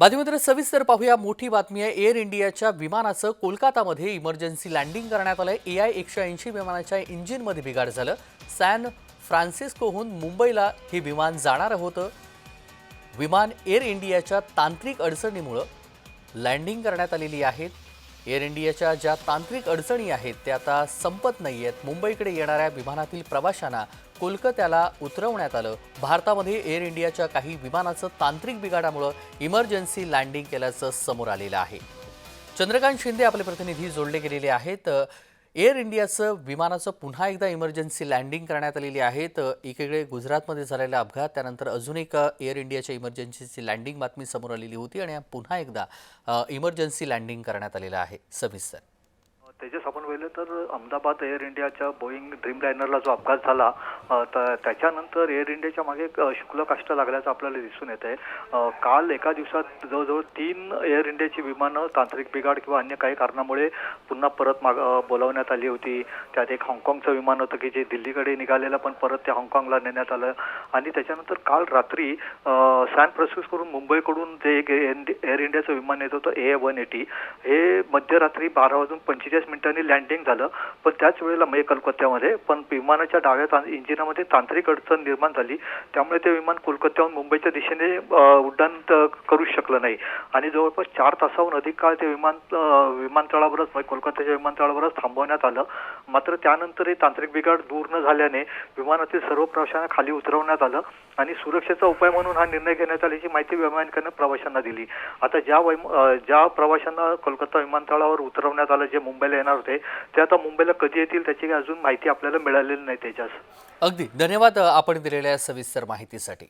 बातमीपत्र सविस्तर पाहूया. मोठी बातमी आहे एअर इंडियाच्या विमानाचं कोलकातामध्ये इमर्जन्सी लँडिंग करण्यात आलं ए आय एकशे ऐंशी विमानाच्या इंजिनमध्ये बिघाड झालं. सॅन फ्रान्सिस्कोहून मुंबईला हे विमान जाणारं होतं. विमान एअर इंडियाच्या तांत्रिक अडचणीमुळं लँडिंग करण्यात आलेली आहेत एअर इंडियाच्या ज्या तांत्रिक अडचणी आहेत त्या आता संपत नाही आहेत. मुंबईकडे येणाऱ्या विमानातील प्रवाशांना कोलकात्याला उतरवण्यात आलं. भारतामध्ये एअर इंडियाच्या काही विमानाचं तांत्रिक बिघाडामुळं इमर्जन्सी लँडिंग केल्याचं समोर आलेलं आहे. चंद्रकांत शिंदे आपले प्रतिनिधी जोडले गेलेले आहेत. एअर इंडियाचं विमानाचं पुन्हा एकदा इमर्जन्सी लँडिंग करण्यात आलेली आहे. तर एकीकडे गुजरातमध्ये झालेला अपघात त्यानंतर अजून एक एअर इंडियाच्या इमर्जन्सीची लँडिंग बातमी समोर आलेली होती आणि पुन्हा एकदा इमर्जन्सी लँडिंग करण्यात आलेलं आहे. सविस्तर. त्याच्याच आपण पाहिलं तर अहमदाबाद एअर इंडियाच्या बोईंग ड्रीमलायनरला जो अपघात झाला तर त्याच्यानंतर एअर इंडियाच्या मागे शुक्ल काष्ट लागल्याचं आपल्याला दिसून येत आहे. काल एका दिवसात जवळजवळ तीन एअर इंडियाची विमानं तांत्रिक बिघाड किंवा अन्य काही कारणामुळे पुन्हा परत माग बोलावण्यात आली होती. त्यात एक हाँगकाँगचं विमान होतं की जे दिल्लीकडे निघालेलं पण परत ते हाँगकाँगला नेण्यात आलं. आणि त्याच्यानंतर काल रात्री सॅन सॅन फ्रान्सिस्कोकडून मुंबईकडून जे एक एअर इंडियाचं विमान येत होतं ए वन एटी हे मध्यरात्री बारा वाजून पंचेचाळीस मिनिटांनी लँडिंग झालं. पण त्याच वेळेला म्हणजे कलकत्त्यामध्ये पण विमानाच्या डाव्या इंजिनामध्ये तांत्रिक अडचण निर्माण झाली. त्यामुळे ते विमान कोलकात्याहून मुंबईच्या दिशेने उड्डाण करू शकलं नाही. आणि जवळपास चार तासाहून अधिक काळ ते विमान विमानतळावरच म्हणजे कोलकात्याच्या विमानतळावरच थांबवण्यात आलं. मात्र त्यानंतरही तांत्रिक बिघाड दूर न झाल्याने विमानातील सर्व प्रवाशांना खाली उतरवण्यात आलं आणि सुरक्षेचा उपाय म्हणून हा निर्णय घेण्यात आल्याची माहिती वैमानिकांनी प्रवाशांना दिली. आता ज्या ज्या प्रवाशांना कोलकाता विमानतळावर उतरवण्यात आलं जे मुंबईला येणार होते. ते आता मुंबईला कधी येतील त्याची काही अजून माहिती आपल्याला मिळालेली नाही त्याच्यास अगदी. धन्यवाद आपण दिलेल्या सविस्तर माहितीसाठी.